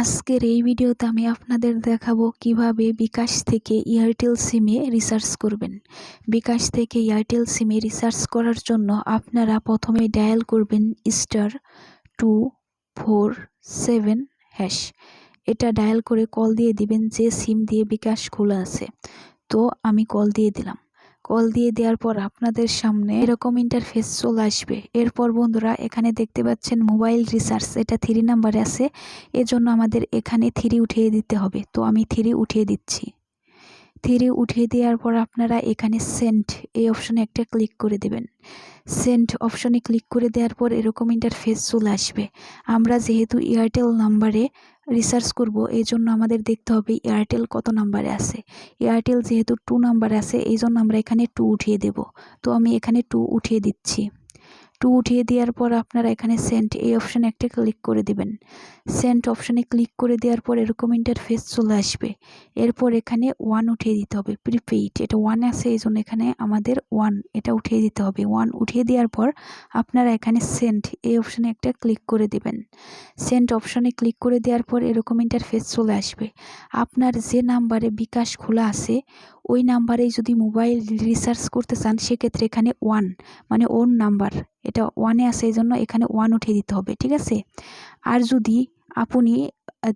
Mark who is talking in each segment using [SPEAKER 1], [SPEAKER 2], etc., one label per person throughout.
[SPEAKER 1] আজকের এই ভিডিওতে আমি আপনাদের দেখাবো কীভাবে বিকাশ থেকে এয়ারটেল সিমে রিসার্চ করবেন। বিকাশ থেকে এয়ারটেল সিমে রিসার্চ করার জন্য আপনারা প্রথমে ডায়াল করবেন star two four seven hash এটা ডায়াল করে কল দিয়ে দিবেন, যে সিম দিয়ে বিকাশ খোলা আছে। তো আমি কল দিয়ে দিলাম। কল দিয়ে দেওয়ার পর আপনাদের সামনে এরকম ইন্টারফেস চলে আসবে। এরপর বন্ধুরা এখানে দেখতে পাচ্ছেন মোবাইল রিচার্জ এটা থ্রি নাম্বারে আছে। এজন্য আমাদের এখানে থ্রি উঠিয়ে দিতে হবে। তো আমি থ্রি উঠিয়ে দিচ্ছি। থ্রি উঠিয়ে দেওয়ার পর আপনারা এখানে সেন্ট এই অপশনে একটা ক্লিক করে দেবেন। সেন্ট অপশনে ক্লিক করে দেওয়ার পর এরকম ইন্টারফেস চলে আসবে। আমরা যেহেতু এয়ারটেল নাম্বারে রিসার্চ করব। এই জন্য আমাদের দেখতে হবে এয়ারটেল কত নাম্বারে আছে। এয়ারটেল যেহেতু টু নাম্বারে আছে, এই জন্য আমরা এখানে টু উঠিয়ে দেব। তো আমি এখানে টু উঠিয়ে দিচ্ছি। টু উঠিয়ে দেওয়ার পর আপনারা এখানে সেন্ট এই অপশানে একটা ক্লিক করে দিবেন। সেন্ট অপশানে ক্লিক করে দেওয়ার পর এরকম ইন্টারফেস চলে আসবে। এরপর এখানে ওয়ান উঠিয়ে দিতে হবে প্রিপেইড এটা ওয়ান আছে, এই জন্য এখানে আমাদের ওয়ান এটা উঠিয়ে দিতে হবে। ওয়ান উঠিয়ে দেওয়ার পর আপনারা এখানে সেন্ট এই অপশানে একটা ক্লিক করে দিবেন। সেন্ট অপশানে ক্লিক করে দেওয়ার পর এরকম ইন্টারফেস চলে আসবে। আপনার যে নাম্বারে বিকাশ খোলা আছে, ওই নাম্বারেই যদি মোবাইল রিচার্জ করতে চান, সেক্ষেত্রে এখানে ওয়ান মানে ওন নাম্বার এটা ওয়ানে আসে এই জন্য এখানে ওয়ান উঠিয়ে দিতে হবে, ঠিক আছে? আর যদি আপনি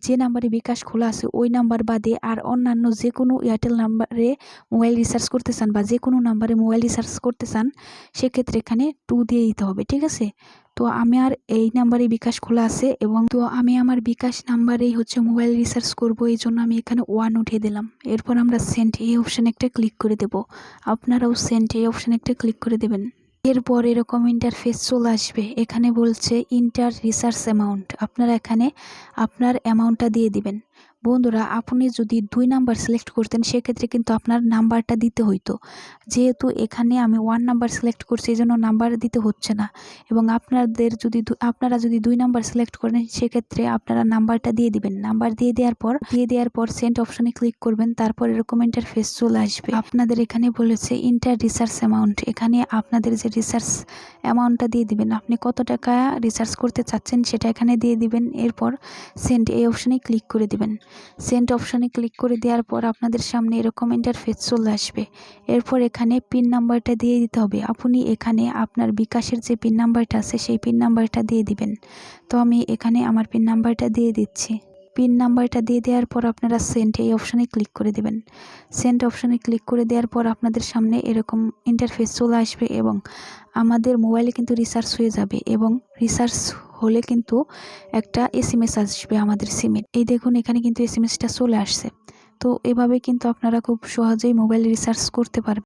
[SPEAKER 1] যে নাম্বারে বিকাশ খোলা আছে, ওই নাম্বার বাদে আর অন্যান্য যে কোনো এয়ারটেল নাম্বারে মোবাইল রিচার্জ করতে চান বা যে কোনো নাম্বারে মোবাইল রিচার্জ করতে চান, সেক্ষেত্রে এখানে টু দিয়ে দিতে হবে, ঠিক আছে? তো আমি আর এই নাম্বারে বিকাশ খোলা আছে এবং তো আমি আমার বিকাশ নাম্বারেই হচ্ছে মোবাইল রিচার্জ করব এই জন্য আমি এখানে ওয়ান উঠিয়ে দিলাম। এরপর আমরা সেন্ট এই অপশানে একটা ক্লিক করে দেব। আপনারাও সেন্ট এই অপশানে একটা ক্লিক করে দেবেন। এরপর এরকম ইন্টারফেস চলে আসবে। এখানে বলছে ইন্টার রিসার্চ অ্যামাউন্ট আপনারা এখানে আপনার অ্যামাউন্টটা দিয়ে দিবেন। বন্ধুরা, আপনি যদি দুই নাম্বার সিলেক্ট করতেন, সেক্ষেত্রে কিন্তু আপনার নাম্বারটা দিতে হইতো। যেহেতু এখানে আমি ওয়ান নাম্বার সিলেক্ট করছি এই জন্য নাম্বার দিতে হচ্ছে না। এবং আপনাদের যদি আপনারা যদি দুই নাম্বার সিলেক্ট করেন, সেক্ষেত্রে আপনারা নাম্বারটা দিয়ে দিবেন। নাম্বার দিয়ে দেওয়ার পর, দিয়ে দেওয়ার পর সেন্ট অপশনে ক্লিক করবেন, তারপর এরকম ইন্টারফেস চলে আসবে। আপনাদের এখানে বলেছে ইন্টার রিসার্চ অ্যামাউন্ট এখানে আপনাদের যে রিসার্চ অ্যামাউন্টটা দিয়ে দিবেন, আপনি কত টাকা রিসার্চ করতে চাচ্ছেন, সেটা এখানে দিয়ে দিবেন। এরপর সেন্ট এই অপশনে ক্লিক করে দিবেন। সেন্ট অপশানে ক্লিক করে দেওয়ার পর আপনাদের সামনে এরকম ইন্টারফেস চলে আসবে। এরপর এখানে পিন নাম্বারটা দিয়ে দিতে হবে। আপনি এখানে আপনার বিকাশের যে পিন নাম্বারটা আছে, সেই পিন নাম্বারটা দিয়ে দিবেন। তো আমি এখানে আমার পিন নাম্বারটা দিয়ে দিচ্ছি। পিন নাম্বারটা দিয়ে দেওয়ার পর আপনারা সেন্ট এই অপশানে ক্লিক করে দেবেন। সেন্ট অপশানে ক্লিক করে দেওয়ার পর আপনাদের সামনে এরকম ইন্টারফেস চলে আসবে এবং আমাদের মোবাইলে কিন্তু রিসার্চ হয়ে যাবে এবং রিসার্চ হলে কিন্তু একটা এস এম এস আসবে আমাদের সিমে এই দেখুন, এখানে কিন্তু এস এম এসটা চলে আসছে। তো এভাবে কিন্তু আপনারা খুব সহজেই মোবাইল রিসার্চ করতে পারবেন।